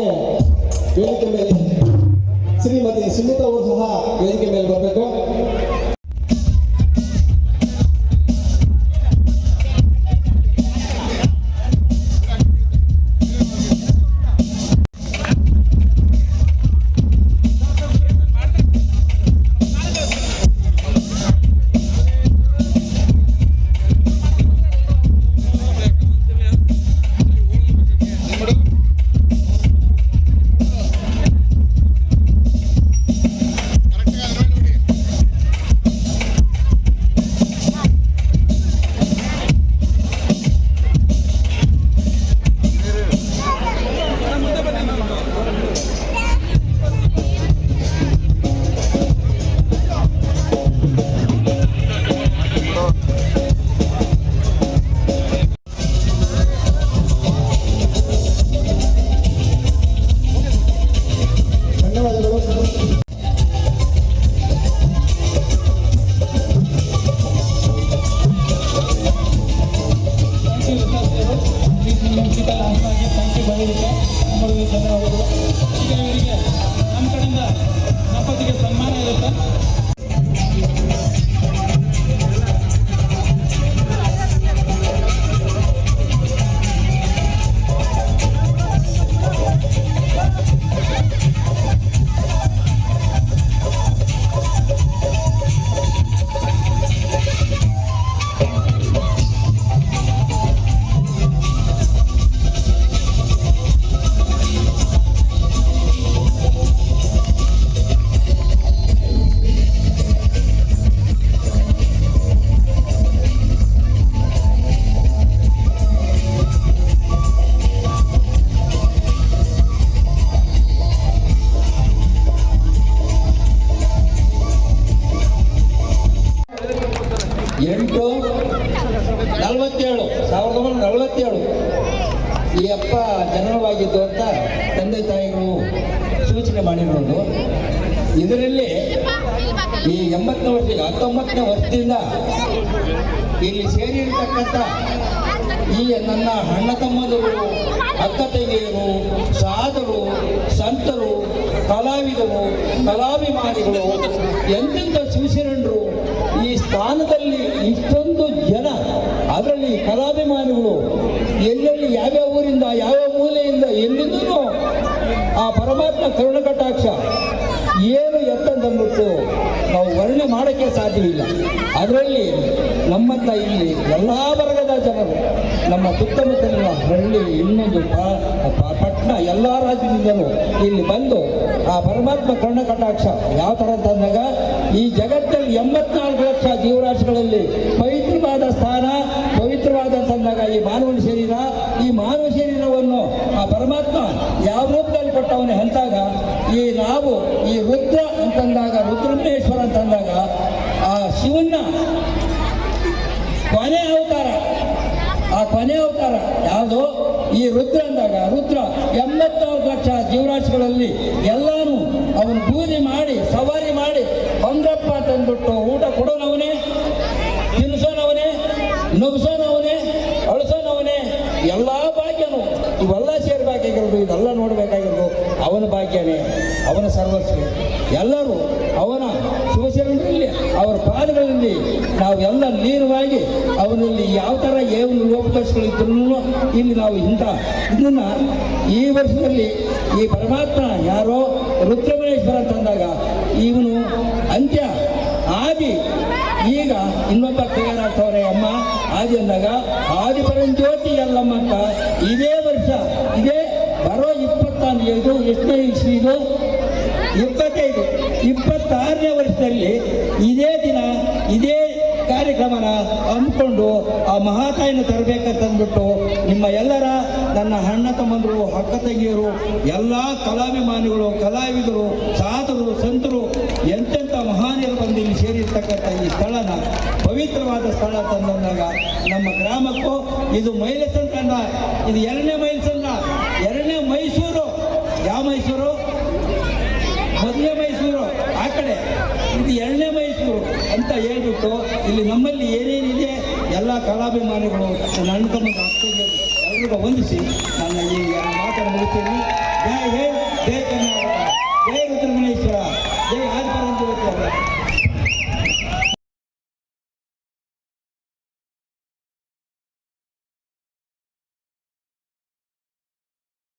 ಹಾಗೆ ವೇದಿಕೆ ಮೇಲೆ ಶ್ರೀಮತಿ ಸುಮಿತಾ ಅವರು ಸಹ ವೇದಿಕೆ ನಲವತ್ತೇಳು, ಸಾವಿರದ ಒಂಬೈನೂರ ನಲವತ್ತೇಳು. ಈ ಅಪ್ಪ ಜನನವಾಗಿದ್ದು ಅಂತ ತಂದೆ ತಾಯಿಗಳು ಸೂಚನೆ ಮಾಡಿರೋದು. ಇದರಲ್ಲಿ ಈ ಎಂಬತ್ತನೇ ವರ್ಷ, ಹತ್ತೊಂಬತ್ತನೇ ವರ್ಷದಿಂದ ಇಲ್ಲಿ ಸೇರಿರ್ತಕ್ಕಂಥ ಈ ನನ್ನ ಅಣ್ಣ ತಮ್ಮದರು, ಅಕ್ಕ ತಂಗಿಯರು, ಸಾಧರು, ಸಂತರು, ಕಲಾವಿದರು, ಕಲಾಭಿಮಾನಿಗಳು ಎಂತೆಂಥ ಶಿವಶರಣರು ಈ ಸ್ಥಾನದಲ್ಲಿ ಇಷ್ಟೊಂದು ಜನ, ಅದರಲ್ಲಿ ಕಲಾಭಿಮಾನಿಗಳು, ಎಲ್ಲೆಲ್ಲಿ ಯಾವ್ಯಾವ ಊರಿಂದ ಯಾವ್ಯಾವ ಮೂಲೆಯಿಂದ ಎಲ್ಲಿಂದೂ ಆ ಪರಮಾತ್ಮ ಕರುಣ ಕಟಾಕ್ಷ ಏನು ಎತ್ತಂತಂದ್ಬಿಟ್ಟು ನಾವು ವರ್ಣನೆ ಮಾಡೋಕ್ಕೆ ಸಾಧ್ಯವಿಲ್ಲ. ಅದರಲ್ಲಿ ನಮ್ಮಂತ ಇಲ್ಲಿ ಎಲ್ಲ ವರ್ಗದ ಜನರು, ನಮ್ಮ ಸುತ್ತಮುತ್ತಲಿನ ಹಳ್ಳಿ, ಇನ್ನೊಂದು ಪಟ್ಟಣ ಎಲ್ಲ ರಾಜ್ಯದಿಂದಲೂ ಇಲ್ಲಿ ಬಂದು ಆ ಪರಮಾತ್ಮ ಕರ್ಣ ಕಟಾಕ್ಷ ಯಾವ ಥರ ಅಂತಂದಾಗ ಈ ಜಗತ್ತಲ್ಲಿ ಎಂಬತ್ನಾಲ್ಕು ಲಕ್ಷ ಜೀವರಾಶಿಗಳಲ್ಲಿ ಪವಿತ್ರವಾದ ಸ್ಥಾನ ಪವಿತ್ರವಾದಂತಂದಾಗ ಈ ಮಾನವನ ಶರೀರ, ಈ ಮಾನವ ಶರೀರವನ್ನು ಆ ಪರಮಾತ್ಮ ಯಾವ ರೂಪದಲ್ಲಿ ಕೊಟ್ಟವನು ಅಂತಾಗ, ಈ ನಾವು ಈ ರುದ್ರ ಅಂತಂದಾಗ, ರುದ್ರಮೇಶ್ವರ ಅಂತಂದಾಗ, ಆ ಶಿವನ್ನ ಕೊನೆ ಅವತಾರ, ಆ ಕೊನೆ ಅವತಾರ ಯಾವುದು? ಈ ರುದ್ರ ಅಂದಾಗ, ರುದ್ರ ಎಂಬತ್ತಾರು ಲಕ್ಷ ಜೀವರಾಶಿಗಳಲ್ಲಿ ಎಲ್ಲಾನು ಅವನು ಪೂಜೆ ಮಾಡಿ, ಸವಾರಿ ಮಾಡಿ ಬಂದಪ್ಪ ತಂದ್ಬಿಟ್ಟು ಊಟ ಕೊಡೋನವನೇ ತಿನ್ನಿಸೋನವನೇ ನಗಿಸೋನವನೇ ಅಳಿಸೋನವನೇ ಎಲ್ಲ ಭಾಗ್ಯನು ಇವೆಲ್ಲ ಸೇರ್ಬೇಕಾಗಿರೋದು ಇದೆಲ್ಲ ನೋಡಬೇಕಾಗಿರೋದು ಅವನ ಭಾಗ್ಯನೇ, ಅವನ ಸರ್ವಸ್ವ. ಎಲ್ಲರೂ ಅವನ ಶಿವಶರಣರಲ್ಲಿ, ಅವರ ಪಾದಗಳಲ್ಲಿ, ನಾವು ಎಲ್ಲ ಲೀನವಾಗಿ ಅವನಲ್ಲಿ ಯಾವ ಥರ ಏನು ಲೋಪದರ್ಶಗಳಿದ್ರು ಇಲ್ಲಿ ನಾವು ಇಂಥ ಇದನ್ನು ಈ ವರ್ಷದಲ್ಲಿ ಈ ಪರಮಾತ್ಮ ಯಾರೋ ರುದ್ರಮಣೇಶ್ವರ ಅಂತಂದಾಗ ಇವನು ಅಂತ್ಯ ಆದಿ. ಈಗ ಇನ್ನೊಬ್ಬ ತಯಾರಾಗ್ತವ್ರೆ ಅಮ್ಮ. ಆದಿ ಅಂದಾಗ ಆದಿ ಪರಂಜ್ಯೋತಿ ಅಲ್ಲಮ್ಮ ಅಂತ ಇದೇ ಬರೋ ಇಪ್ಪತ್ತೊಂದು ಎಷ್ಟನೇ ಇಸ್ವಿದು ಇಪ್ಪತ್ತೈದು. ಇಪ್ಪತ್ತಾರನೇ ವರ್ಷದಲ್ಲಿ ಇದೇ ದಿನ, ಇದೇ ಕಾರ್ಯಕ್ರಮನ ಹಮ್ಮಿಕೊಂಡು ಆ ಮಹಾತಾಯಿನ ತರಬೇಕಂತಂದ್ಬಿಟ್ಟು ನಿಮ್ಮ ಎಲ್ಲರ, ನನ್ನ ಅಣ್ಣ ತಮ್ಮಂದರು, ಅಕ್ಕ ತಂಗಿಯರು, ಎಲ್ಲ ಕಲಾಭಿಮಾನಿಗಳು, ಕಲಾವಿದರು ಸಾಧರು ಸಂತರು, ಎಂತೆಂಥ ಮಹಾನಿಯರು ಬಂದು ಇಲ್ಲಿ ಸೇರಿರ್ತಕ್ಕಂಥ ಈ ಸ್ಥಳನ, ಪವಿತ್ರವಾದ ಸ್ಥಳ ತಂದಾಗ ನಮ್ಮ ಗ್ರಾಮಕ್ಕೂ ಇದು ಮೈಲಸನ್ ತಂಡ ಇದು ಎರಡನೇ ದಯವಿಟ್ಟು ಇಲ್ಲಿ ನಮ್ಮಲ್ಲಿ ಏನೇನಿದೆ, ಎಲ್ಲ ಕಲಾಭಿಮಾನಿಗಳು ನನ್ನ ತಮ್ಮ ಅಕ್ಕನಿಗೆ ಎಲ್ರಿಗೂ ಹೊಂದಿಸಿ ನನ್ನ ಈ ಮಾತನ್ನು ಮುಗಿಸ್ತೀನಿ. ಜಯ ಹೇ ಜಯ ಕರ್ನಾಟಕ ಜಯ ರುದ್ರಮುನೇಶ್ವರ ಜಯ ಆದಿಪರಂಜ